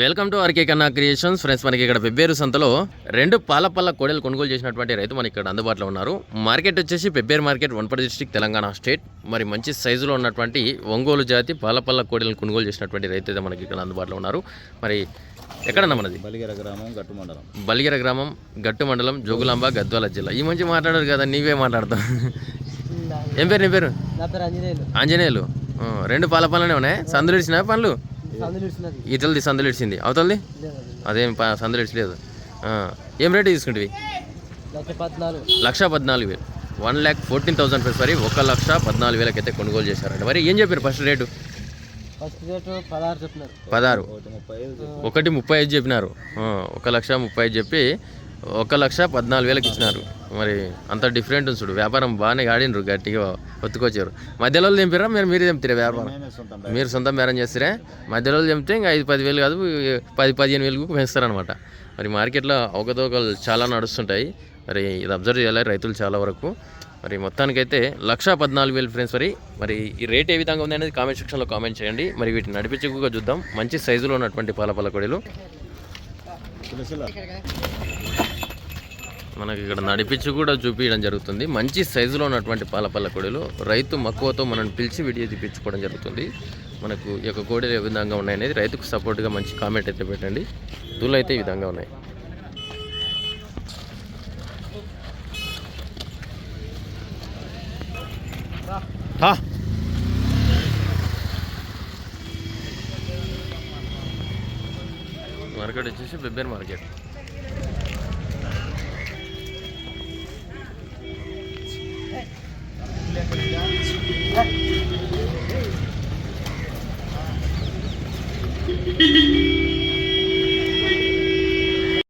Welcome to RK Kanna creations. Friends మనకి ఇక్కడ పెబ్బేరు సంతలో రెండు పాలపల్ల కోడలు కొనుగోలు చేసినటువంటి రైతు మనకి ఇక్కడ అందుబాటులో ఉన్నారు. మార్కెట్ వచ్చేసి Pebbair market Wanaparthy district Telangana state. మరి మంచి సైజులో ఉన్నటువంటి ఒంగోలు జాతి పాలపల్ల కోడలను కొనుగోలు చేసినటువంటి రైతు అయితే మనకి ఇక్కడ అందుబాటులో ఉన్నారు. మరి ఎక్కడన్నా మనది? బలిగిర గ్రామం గట్టు మండలం. బలిగిర గ్రామం గట్టు మండలం జోగులాంబ గద్వాల జిల్లా. ఈ మంచి మాట్లాడారు కదా నీవే మాట్లాడతావు. ఏం పేరు నీ పేరు? ఆంజనేయులు ఆ, రెండు పాల ఉన్నాయి. సందులు ఇడిచినా పనులు ఈతలది సందులు ఇడిచింది అవతలది? అదేం ప- సందులు ఇచ్చలేదు ఏం రేటు తీసుకుంటివి? లక్ష పద్నాలుగు. వేలు. One lakh fourteen thousand rupees మరి ఒక లక్ష పద్నాలుగు వేలకి అయితే కొనుగోలు చేశారండి. మరి ఏం చెప్పారు ఫస్ట్ రేటు? ఫస్ట్ రేటు పదహారు ఒకటి ముప్పై ఐదు చెప్పినారు. ఆ, ఒక లక్ష ముప్పై ఐదు చెప్పి ఒక లక్ష పద్నాలుగు వేలకు ఇచ్చినారు. మరి అంత డిఫరెంట్ చూడు. వ్యాపారం బాగానే ఆడినరు గట్టిగా ఒత్తుకొచ్చారు. మధ్యలో తెంపారా మీరు మీరు తెంపుతారా వ్యాపారం? మీరు సొంతం బేరం చేస్తారే? మధ్యలో చెప్తే ఇంకా ఐదు పది వేలు కాదు పది పదిహేను వేలకు పెంచుతారనమాట మరి మార్కెట్లో అవకతవకలు చాలా నడుస్తుంటాయి. మరి ఇది అబ్జర్వ్ చేయాలి రైతులు చాలా వరకు. మరి మొత్తానికైతే లక్ష పద్నాలుగు వేలు ఫ్రెండ్స్ మరి. మరి ఈ రేట్ ఏ విధంగా ఉంది అనేది కామెంట్ సెక్షన్లో కామెంట్ చేయండి. మరి వీటిని నడిపించుకుగా చూద్దాం. మంచి సైజులో ఉన్నటువంటి పాల పాల కొడలు తులసిల మనకి ఇక్కడ నడిపించి కూడా చూపించడం జరుగుతుంది. మంచి సైజులో ఉన్నటువంటి పాల పల్ల కోడలు. రైతు మక్కువతో మనం పిలిచి వీడియో తీపించుకోవడం జరుగుతుంది. మనకు ఈ యొక్క కోడలు ఏ విధంగా ఉన్నాయనేది రైతుకు సపోర్ట్గా మంచి కామెంట్ అయితే పెట్టండి. దూలు అయితే ఈ విధంగా ఉన్నాయి. హా. మార్కెట్ వచ్చేసి బెబ్బేర్ మార్కెట్